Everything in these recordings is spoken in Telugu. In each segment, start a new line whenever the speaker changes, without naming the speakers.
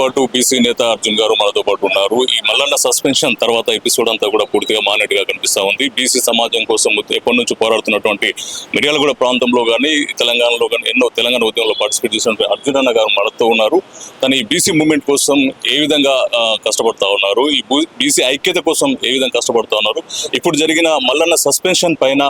పాటు బీసీ నేత అర్జున్ గారు మనతో పాటు ఉన్నారు. ఈ మల్లన్న సస్పెన్షన్ తర్వాత ఎపిసోడ్ అంతా కూడా పూర్తిగా మానేట్టుగా కనిపిస్తూ ఉంది. బీసీ సమాజం కోసం ఎప్పటి నుంచి పోరాడుతున్నటువంటి మిర్యాలగూడ ప్రాంతంలో కానీ తెలంగాణలో కానీ ఎన్నో తెలంగాణ ఉద్యమంలో పార్టిసిపేట్ చేసినటువంటి అర్జున్ అన్న గారు మనతో ఉన్నారు. తను ఈ బీసీ మూవ్మెంట్ కోసం ఏ విధంగా కష్టపడుతూ కష్టపడతా ఉన్నారు? ఈ బీసీ ఐక్యత కోసం ఏ విధంగా కష్టపడతా ఉన్నారు? ఇప్పుడు జరిగిన మల్లన్న సస్పెన్షన్ పైన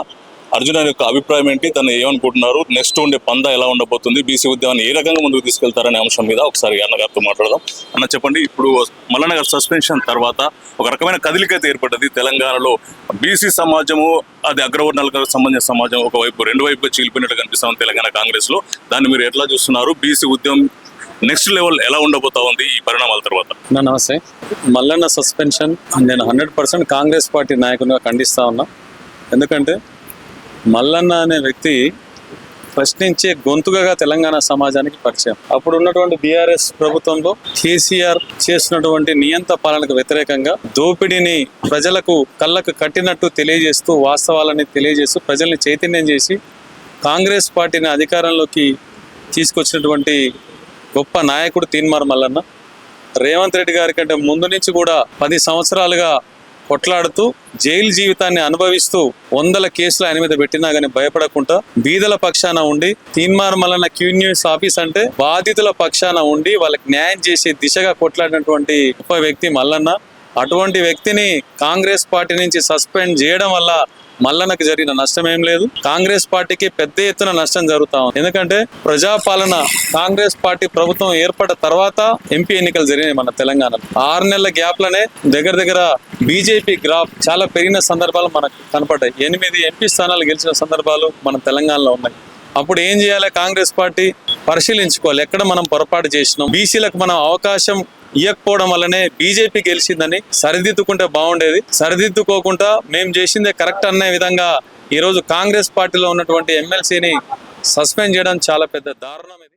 అర్జున్ యొక్క అభిప్రాయం ఏంటి? తను ఏమనుకుంటున్నారు? నెక్స్ట్ ఉండే పంద ఎలా ఉండబోతుంది? బీసీ ఉద్యమాన్ని ఏ రకంగా ముందుకు తీసుకెళ్తారనే అంశం మీద ఒకసారి అన్నగారితో మాట్లాడదాం. అన్న చెప్పండి. ఇప్పుడు మల్లన్న గారి సస్పెన్షన్ తర్వాత ఒక రకమైన కదిలిక అయితే ఏర్పడ్డది. తెలంగాణలో బీసీ సమాజము అది అగ్రవర్ణాలకు సంబంధించిన సమాజం ఒకవైపు రెండు వైపు చీలిపోయినట్టు కనిపిస్తా ఉంది తెలంగాణ కాంగ్రెస్లో. దాన్ని మీరు ఎట్లా చూస్తున్నారు? బీసీ ఉద్యమం నెక్స్ట్ లెవెల్ ఎలా ఉండబోతా ఉంది ఈ పరిణామాల తర్వాత?
నమస్తే. మల్లన్న సస్పెన్షన్ నేను హండ్రెడ్ పర్సెంట్ కాంగ్రెస్ పార్టీ నాయకునిగా ఖండిస్తా ఉన్నా. ఎందుకంటే మల్లన్న అనే వ్యక్తి ప్రశ్నించే గొంతుగా తెలంగాణ సమాజానికి పరిచయం. అప్పుడు ఉన్నటువంటి బీఆర్ఎస్ ప్రభుత్వంలో కేసీఆర్ చేసినటువంటి నియంత పాలనకు వ్యతిరేకంగా దోపిడీని ప్రజలకు కళ్ళకు కట్టినట్టు తెలియజేస్తూ వాస్తవాలని తెలియజేస్తూ ప్రజల్ని చైతన్యం చేసి కాంగ్రెస్ పార్టీని అధికారంలోకి తీసుకొచ్చినటువంటి గొప్ప నాయకుడు తీన్మార్ మల్లన్న. రేవంత్ రెడ్డి గారి కంటే ముందు నుంచి కూడా పది సంవత్సరాలుగా కొట్లాడుతూ జైలు జీవితాన్ని అనుభవిస్తూ వందల కేసులు ఆయన మీద పెట్టినా గానీ భయపడకుండా బీదల పక్షాన ఉండి Teenmaar Mallanna Q news office అంటే బాధితుల పక్షాన ఉండి వాళ్ళకి న్యాయం చేసే దిశగా కొట్లాడినటువంటి గొప్ప వ్యక్తి మల్లన్న. అటువంటి వ్యక్తిని కాంగ్రెస్ పార్టీ నుంచి సస్పెండ్ చేయడం వల్ల మల్లనకు జరిగిన నష్టం ఏం లేదు. కాంగ్రెస్ పార్టీకి పెద్ద ఎత్తున నష్టం జరుగుతా ఉంది. ఎందుకంటే ప్రజాపాలన కాంగ్రెస్ పార్టీ ప్రభుత్వం ఏర్పడ్డ తర్వాత ఎంపీ ఎన్నికలు జరిగినాయి మన తెలంగాణలో. ఆరు నెలల గ్యాప్లోనే దగ్గర దగ్గర బీజేపీ గ్రాఫ్ చాలా పెరిగిన సందర్భాలు మనకు కనపడ్డాయి. ఎనిమిది ఎంపీ స్థానాలు గెలిచిన సందర్భాలు మన తెలంగాణలో ఉన్నాయి. అప్పుడు ఏం చేయాలి? కాంగ్రెస్ పార్టీ పరిశీలించుకోవాలి. ఎక్కడ మనం పొరపాటు చేసినాం? బీసీలకు మనం అవకాశం ఇవ్వకపోవడం వల్లనే బీజేపీ గెలిచిందని సరిదిద్దుకుంటే బాగుండేది. సరిదిద్దుకోకుండా మేము చేసిందే కరెక్ట్ అనే విధంగా ఈరోజు కాంగ్రెస్ పార్టీలో ఉన్నటువంటి ఎమ్మెల్సీని సస్పెండ్ చేయడం చాలా పెద్ద దారుణం ఇది.